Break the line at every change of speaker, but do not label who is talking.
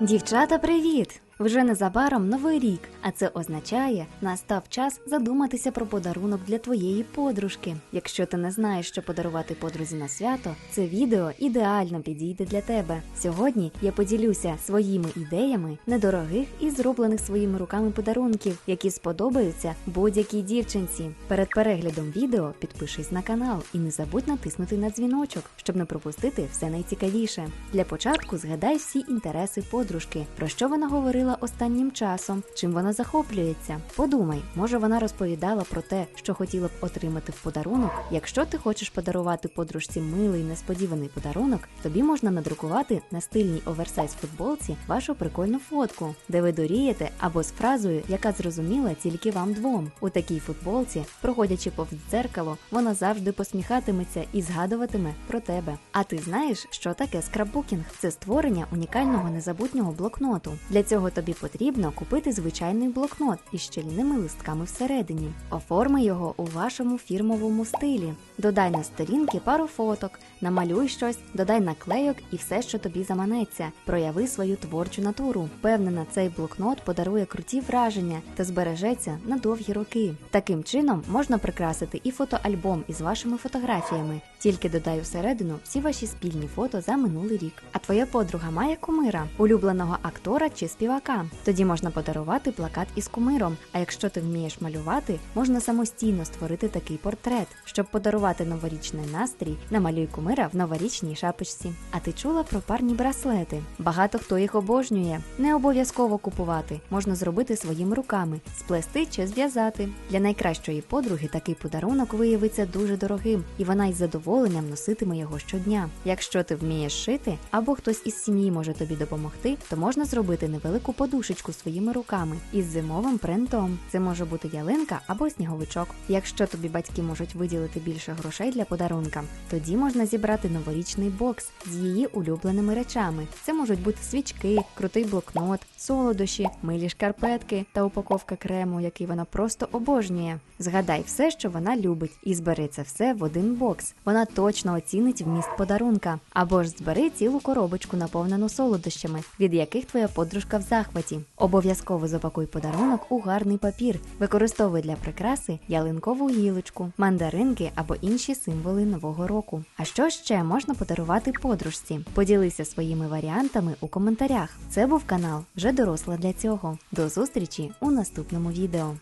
Дівчата, привіт! Вже незабаром новий рік, а це означає, настав час задуматися про подарунок для твоєї подружки. Якщо ти не знаєш, що подарувати подрузі на свято, це відео ідеально підійде для тебе. Сьогодні я поділюся своїми ідеями недорогих і зроблених своїми руками подарунків, які сподобаються будь-якій дівчинці. Перед переглядом відео підпишись на канал і не забудь натиснути на дзвіночок, щоб не пропустити все найцікавіше. Для початку згадай всі інтереси подружки, про що вона говорила останнім часом, чим вона захоплюється. Подумай, може вона розповідала про те, що хотіла б отримати в подарунок. Якщо ти хочеш подарувати подружці милий несподіваний подарунок, тобі можна надрукувати на стильній оверсайз футболці вашу прикольну фотку, де ви дорієте або з фразою, яка зрозуміла тільки вам двом. У такій футболці, проходячи повз дзеркало, вона завжди посміхатиметься і згадуватиме про тебе. А ти знаєш, що таке скраббукінг? Це створення унікального незабутнього блокноту. Для цього тобі потрібно купити звичайний блокнот із щільними листками всередині. Оформи його у вашому фірмовому стилі. Додай на сторінки пару фоток, намалюй щось, додай наклейок і все, що тобі заманеться. Прояви свою творчу натуру. Впевнена, цей блокнот подарує круті враження та збережеться на довгі роки. Таким чином можна прикрасити і фотоальбом із вашими фотографіями. Тільки додай усередину всі ваші спільні фото за минулий рік. А твоя подруга має кумира, улюбленого актора чи співака. Тоді можна подарувати плакат із кумиром. А якщо ти вмієш малювати, можна самостійно створити такий портрет. Щоб подарувати новорічний настрій, намалюй кумира в новорічній шапочці. А ти чула про парні браслети? Багато хто їх обожнює. Не обов'язково купувати, можна зробити своїми руками, сплести чи зв'язати. Для найкращої подруги такий подарунок виявиться дуже дорогим, і вона із задоволенням носитиме його щодня. Якщо ти вмієш шити, або хтось із сім'ї може тобі допомогти, то можна зробити невелику подушечку своїми руками із зимовим принтом. Це може бути ялинка або сніговичок. Якщо тобі батьки можуть виділити більше грошей для подарунка, тоді можна зібрати новорічний бокс з її улюбленими речами. Це можуть бути свічки, крутий блокнот, солодощі, милі шкарпетки та упаковка крему, який вона просто обожнює. Згадай все, що вона любить, і збери це все в один бокс. Вона точно оцінить вміст подарунка. Або ж збери цілу коробочку, наповнену солодощами, від яких твоя подружка в захваті. Обов'язково запакуй подарунок у гарний папір. Використовуй для прикраси ялинкову гілочку, мандаринки або інші символи нового року. А що ще можна подарувати подружці? Поділися своїми варіантами у коментарях. Це був канал вже доросла для цього. До зустрічі у наступному відео.